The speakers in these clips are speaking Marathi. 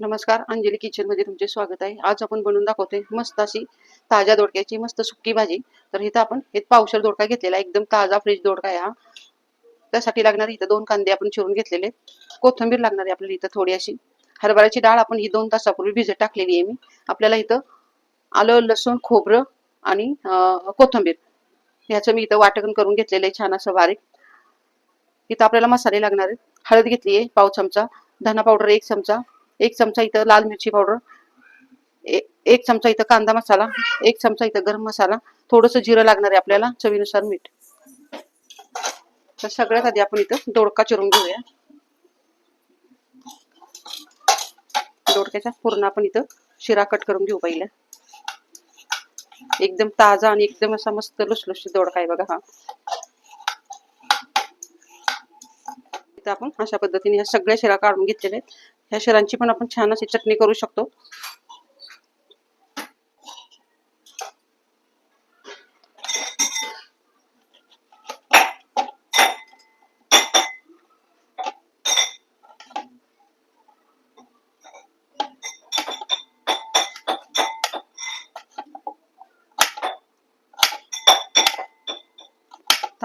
नमस्कार अंजली किचनमध्ये तुमचे स्वागत आहे. आज आपण बनवून दाखवतोय मस्त अशी ताज्या दोडक्याची मस्त सुक्की भाजी. तर इथं आपण एक पावसाळ दोडका घेतलेला आहे. एकदम ताजा फ्रेश दोडका आहे हा. त्यासाठी लागणार इथं दोन कांदे आपण चिरून घेतलेले कोथिंबीर लागणार आहे आपल्याला इथं थोडी अशी. हरभऱ्याची डाळ आपण ही दोन तासापूर्वी भिजत टाकलेली आहे मी. आपल्याला इथं आलं लसूण खोबरं आणि कोथिंबीर. ह्याचं मी इथं वाटण करून घेतलेलं आहे छान असं बारीक. इथं आपल्याला मसाले लागणार आहेत. हळद घेतली आहे पाव चमचा. धना पावडर एक चमचा. एक चमचा इथं लाल मिरची पावडर. एक चमचा इथं कांदा मसाला. एक चमचा इथं गरम मसाला. थोडंसं जिरं लागणार आहे आपल्याला चवीनुसार मीठ. तर सगळ्यात आधी आपण इथं दोडका चिरून घेऊया. दोडक्याचा पूर्ण आपण इथं शिरा कट करून घेऊ पहिल्या. एकदम ताजा आणि एकदम असा मस्त लुसलुशी दोडका आहे बघा हा. इथं आपण अशा पद्धतीने ह्या सगळ्या शिरा काढून घेतलेल्या आहेत. ह्या शिरांची पण आपण छान अशी चटणी करू शकतो.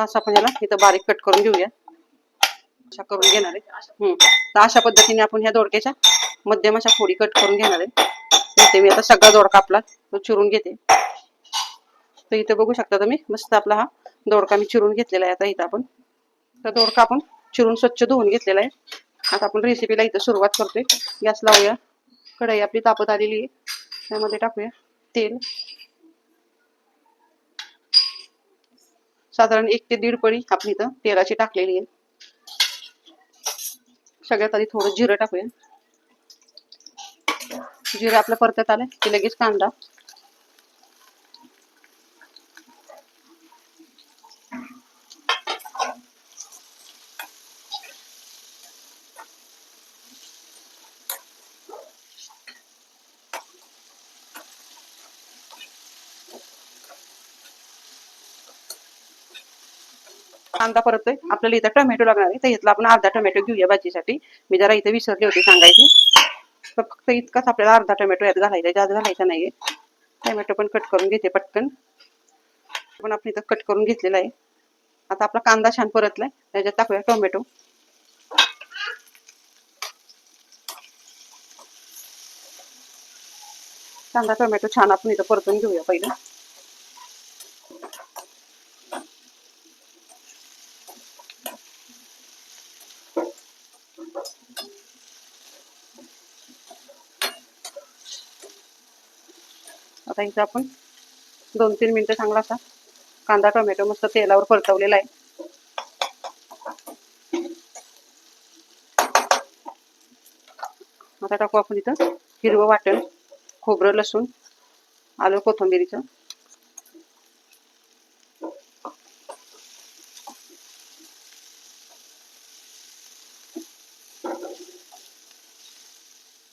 असं आपण याला इथं बारीक कट करून घेऊया. अशा करून घेणार आहे. हम्म. तर अशा पद्धतीने आपण ह्या दोडक्याच्या मध्यम अशा फोडी कट करून घेणार आहे. इथे मी आता सगळा दोडका आपला तो चिरून घेते. तर इथे बघू शकता तुम्ही मस्त आपला हा दोडका मी चिरून घेतलेला आहे आता इथं आपण. तर दोडका आपण चिरून स्वच्छ धुवून घेतलेला आहे. आता आपण रेसिपीला इथं सुरुवात करतोय. गॅस लावूया. कढई आपली तापत आलेली आहे. त्यामध्ये टाकूया. तेल. साधारण एक ते दीड पळी आपण इथं तेलाची टाकलेली आहे. सगळ्यात आधी थोडं जिरं टाकूया. जिरं आपलं परतत आलं की लगेच कांदा. कांदा परतोय आपल्याला इथं टोमॅटो लागणार आहे. तर इथला आपण अर्धा टोमॅटो घेऊया भाजीसाठी. मी जरा इथे विसरले होते सांगायची. तर फक्त इतकाच आपल्याला अर्धा टोमॅटो घालायचा आहे, जास्त घालायचा नाहीये. टोमॅटो पण कट करून घेते पटकन. आपण इथं कट आहे. आता आपला कांदा छान परतलाय. त्याच्यात टाकूया टोमॅटो कांदा टोमॅटो छान आपण इथं परतून घेऊया पहिलं. आता इथं आपण दोन तीन मिनटं चांगला असा कांदा टोमॅटो मस्त तेलावर परतवलेला आहे. आता टाकू आपण इथं हिरवं वाटण खोबरं लसूण आलं कोथंबिरीचं.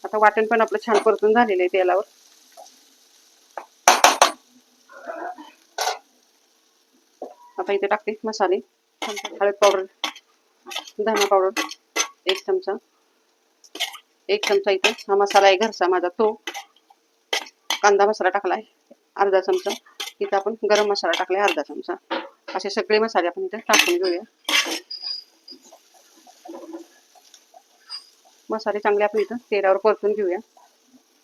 आता वाटण पण आपलं छान परतून झालेलं आहे तेलावर. आता इथे टाकते मसाले. हळद पावडर धना पावडर एक चमचा. एक चमचा इथे. हा मसाला आहे घरचा माझा तो कांदा मसाला टाकलाय अर्धा चमचा. इथं आपण गरम मसाला टाकलाय अर्धा चमचा. असे सगळे मसाले आपण इथे टाकून घेऊया. मसाले चांगले आपण इथं तेलावर परतून घेऊया.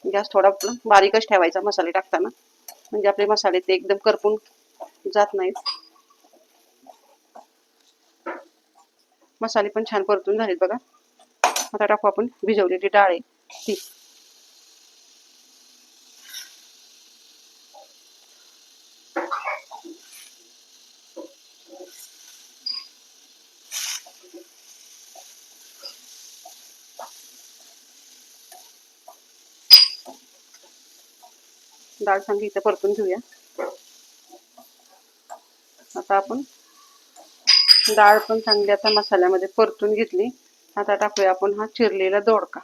गॅस थोडा बारीकच ठेवायचा मसाले टाकताना. म्हणजे आपले मसाले ते एकदम करपून जात नाहीत. मसाले पण छान परतून झालेत बघा. आता टाकू आपण भिजवलेली डाळ. आहे ती. डाळ चांगली इथं परतून घेऊया. आता आपण डाळ पण चांगली आता मसाल्यामध्ये परतून घेतली. आता टाकूया आपण हा चिरलेला दोडका.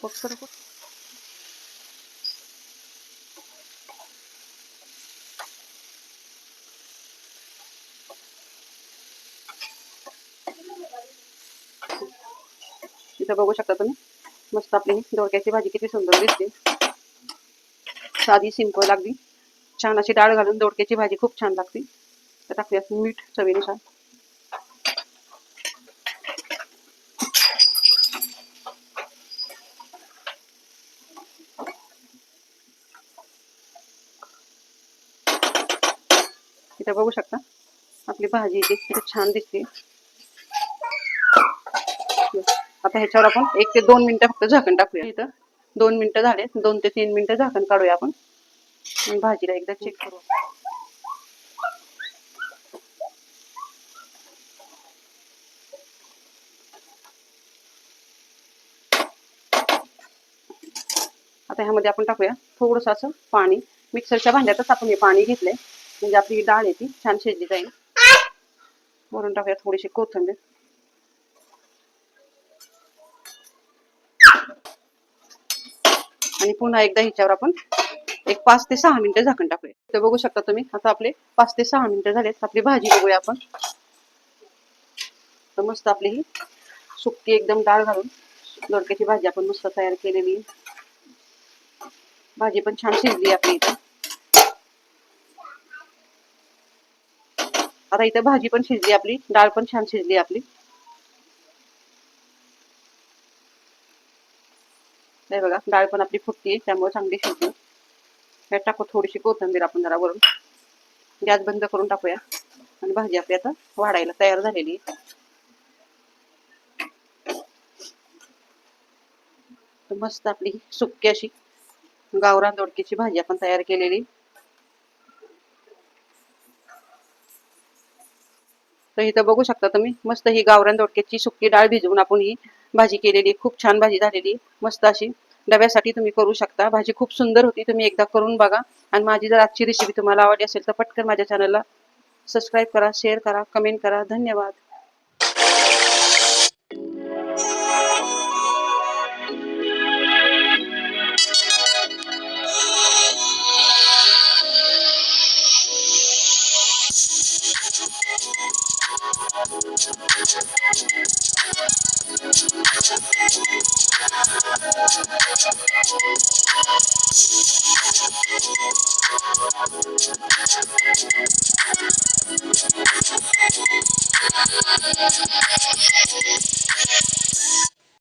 फक्त इथं बघू शकता तुम्ही. मस्त आपली दोडक्याची भाजी किती सुंदर दिसते. साधी सिंपल अगदी छान अशी डाळ घालून दोडक्याची भाजी खूप छान लागते. तर टाकूयात मीठ चवीनुसार. इथं शकता. आपली भाजी छान दिसते. आता ह्याच्यावर आपण एक ते दोन मिनिटं फक्त झाकण टाकूया. इथं दोन मिनिटं झाले दोन ते तीन मिनिटं झाकण काढूया आपण. भाजीला एकदा चेक करू. आता ह्यामध्ये आपण टाकूया थोडंसं असं पाणी. मिक्सरच्या भांड्यातच आपण हे पाणी घेतलंय. म्हणजे आपली डाळ आहे ती छान शिजली जाईल. वरून टाकूया थोडीशी कोथिंबीर. आणि पुन्हा एकदा ह्याच्यावर आपण एक पाच ते सहा मिनिटं झाकण टाकूया. इथं बघू शकता तुम्ही आता आपले पाच ते सहा मिनिटं झालेत. आपली भाजी बघूया आपण. तर मस्त आपली ही सुकती एकदम डाळ घालून दोडक्याची भाजी आपण मस्त तयार केलेली भाजी पण छान शिजली आपली इथं. आता इथं भाजी पण शिजली आपली डाळ पण छान शिजली आपली. हे बघा डाळ पण आपली फुटती त्यामुळे चांगली शिजली. ह्यात टाकू थोडीशी कोथंबीर आपण जरा वरून गॅस बंद करून टाकूया. आणि भाजी आपली आता वाढायला तयार झालेली आहे. मस्त आपली सुक्की अशी गावरान दोडकीची भाजी आपण तयार केलेली. तर इथं बघू शकता तुम्ही मस्त ही गावरान दोडक्याची सुक्की डाळ भिजवून आपण ही भाजी केलेली खूप छान भाजी झालेली मस्त अशी. डब्यासाठी तुम्ही करू शकता. भाजी खूप सुंदर होती तुम्ही एकदा करून बघा. आणि माझी जर आजची रेसिपी तुम्हाला आवडली असेल तर पटकन माझ्या चॅनलला सबस्क्राईब करा शेअर करा कमेंट करा. धन्यवाद. Thank you.